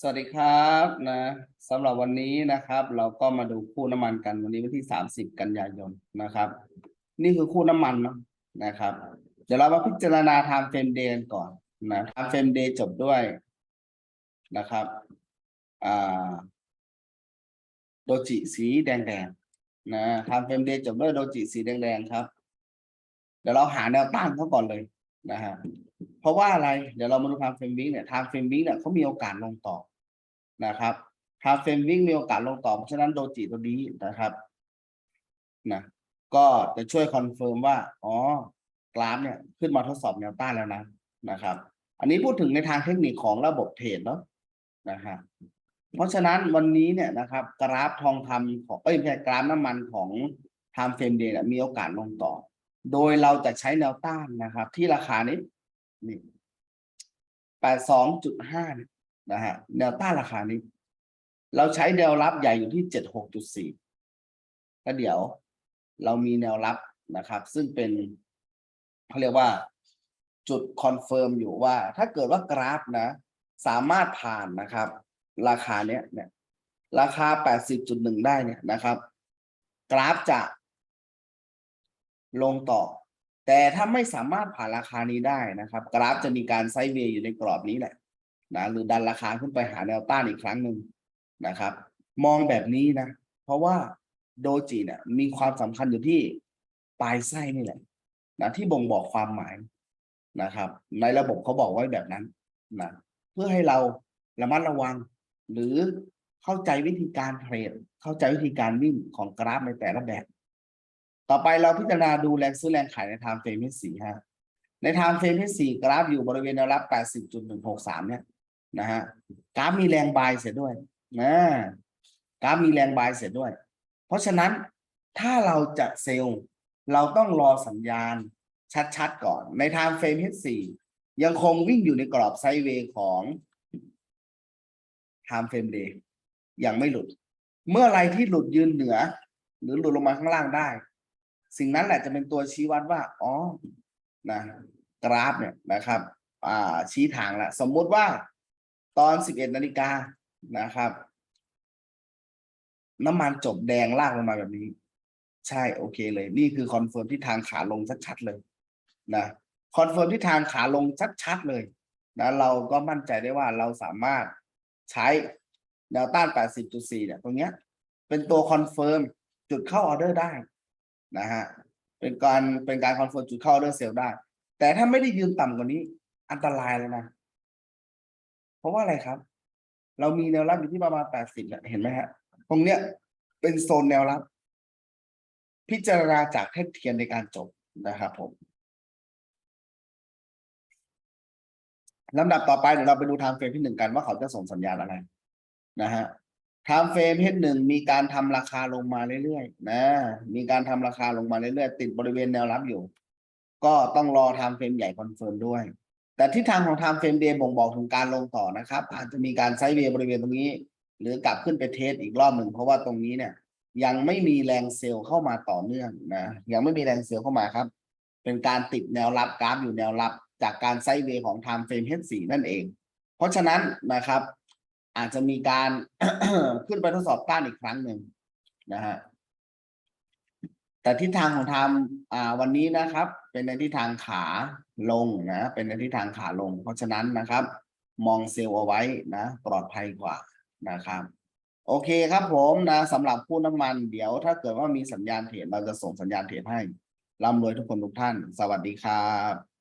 สวัสดีครับนะสำหรับวันนี้นะครับ เราก็มาดูคู่น้ำมันกันวันนี้วันที่สามสิบกันยายนนะครับ นี่คือคู่น้ำมันเนาะนะครับ เดี๋ยวเรามาพิจารณาไทม์เฟรมเดย์ก่อนนะไทม์เฟรมเดย์จบด้วยนะครับอ่าโดจิสีแดงๆนะไทม์เฟรมเดย์จบด้วยโดจิสีแดงๆครับ เดี๋ยวเราหาแนวต้านเขาก่อนเลยนะฮะ เพราะว่าอะไร เดี๋ยวเรามาดูไทม์เฟรมวิ่งเนี่ยไทม์เฟรมวิ่งเนี่ยเขามีโอกาสลงต่อนะครับไทม์เฟรมวิ่งมีโอกาสลงต่อเพราะฉะนั้นโดจิตัวนี้นะครับนะก็จะช่วยคอนเฟิร์มว่าอ๋อกราฟเนี่ยขึ้นมาทดสอบแนวต้านแล้วนะนะครับ อันนี้พูดถึงในทางเทคนิคของระบบเทรดเนาะนะครับเพราะฉะนั้นวันนี้เนี่ยนะครับ กราฟทองคำของเอ้ยไม่ใช่กราฟน้ำมันของไทม์เฟรมเดย์เนี่ยมีโอกาสลงต่อ โดยเราจะใช้แนวต้านนะครับ ที่ราคานี้ นี่แปดสองจุดห้านะฮะแนวต้านราคานี้ เราใช้แนวรับใหญ่อยู่ที่เจ็ดหกจุดสี่ก็เดี๋ยวเรามีแนวรับนะครับ ซึ่งเป็นเขาเรียกว่าจุดคอนเฟิร์มอยู่ว่า ถ้าเกิดว่ากราฟนะ สามารถผ่านนะครับ ราคาเนี้ยเนี่ยราคาแปดสิบจุดหนึ่งได้เนี่ยนะครับ กราฟจะลงต่อ แต่ถ้าไม่สามารถผ่านราคานี้ได้นะครับ กราฟจะมีการไซด์เวย์อยู่ในกรอบนี้แหละนะหรือดันราคาขึ้นไปหาแนวต้านอีกครั้งหนึ่งนะครับ มองแบบนี้นะ เพราะว่าโดจิเนี่ยมีความสำคัญอยู่ที่ปลายไส้นี่แหละนะที่บ่งบอกความหมายนะครับ ในระบบเขาบอกไว้แบบนั้นนะเพื่อให้เราระมัดระวัง หรือเข้าใจวิธีการเทรดเข้าใจวิธีการวิ่งของกราฟในแต่ละแบบ ต่อไปเราพิจารณาดูแรงซื้อแรงขายในไทม์เฟรมที่สี่ฮะ ในไทม์เฟรมที่สี่กราฟอยู่บริเวณแนวรับ80.163เนี่ยนะฮะกราฟมีแรงบายเสียด้วยนะกราฟมีแรงบายเสียด้วย เพราะฉะนั้นถ้าเราจะเซลล์เราต้องรอสัญญาณชัดๆก่อน ในไทม์เฟรม H4 ยังคงวิ่งอยู่ในกรอบไซด์เวย์ของไทม์เฟรมเดย์ยังไม่หลุด เมื่อไรที่หลุดยืนเหนือ หรือหลุดลงมาข้างล่างได้ สิ่งนั้นแหละจะเป็นตัวชี้วัดว่า อ๋อ นะ กราฟเนี่ยนะครับ อ่า ชี้ทางละสมมุติว่าตอน11นาฬิกานะครับ น้ำมันจบแดงลากลงมาแบบนี้ ใช่โอเคเลย นี่คือคอนเฟิร์มที่ทางขาลงชัดๆเลยนะคอนเฟิร์มที่ทางขาลงชัดๆเลยนะเราก็มั่นใจได้ว่าเราสามารถใช้แนวต้าน 80.4 เนี่ย ตรงเนี้ย เป็นตัวคอนเฟิร์มจุดเข้าออเดอร์ได้ นะฮะเป็นการเป็นการคอนเฟิร์มจุดเข้าออเดอร์เซลได้ แต่ถ้าไม่ได้ยืนต่ำกว่านี้ อันตรายเลยนะ เพราะว่าอะไรครับ เรามีแนวรับอยู่ที่ประมาณ80เนี่ยเห็นไหมฮะ ตรงเนี้ยเป็นโซนแนวรับ พิจารณาจากเทคเทียนในการจบนะครับผมลำดับต่อไปเดี๋ยวเราไปดูทม์เฟรมที่หนึ่งกันว่าเขาจะส่งสัญญาณอะไรนะฮะ ไทม์เฟรมเฮดหนึ่งมีการทำราคาลงมาเรื่อยๆนะมีการทำราคาลงมาเรื่อยๆ ติดบริเวณแนวรับอยู่ ก็ต้องรอไทม์เฟรมใหญ่คอนเฟิร์มด้วย แต่ทิศทางของไทม์เฟรมเดย์บ่งบอกถึงการลงต่อนะครับ อาจจะมีการไซด์เวย์บริเวณตรงนี้ หรือกลับขึ้นไปเทสอีกรอบหนึ่งเพราะว่าตรงนี้เนี่ย ยังไม่มีแรงเซลล์เข้ามาต่อเนื่องนะยังไม่มีแรงเซลล์เข้ามาครับ เป็นการติดแนวรับกราฟอยู่แนวรับ จากการไซด์เวย์ของ time frame H4 นั่นเอง เพราะฉะนั้นนะครับ อาจจะมีการขึ้นไปทดสอบต้านอีกครั้งหนึ่งนะฮะแต่ทิศทางของไทม์อ่าวันนี้นะครับ เป็นในทิศทางขาลงนะเป็นในทิศทางขาลง เพราะฉะนั้นนะครับ มองเซลล์เอาไว้นะ ปลอดภัยกว่านะครับ โอเคครับผมนะสำหรับผู้น้ำมันเดี๋ยวถ้าเกิดว่ามีสัญญาณเทรดเราจะส่งสัญญาณเทรดให้ร่ำรวยทุกคนทุกท่าน สวัสดีครับ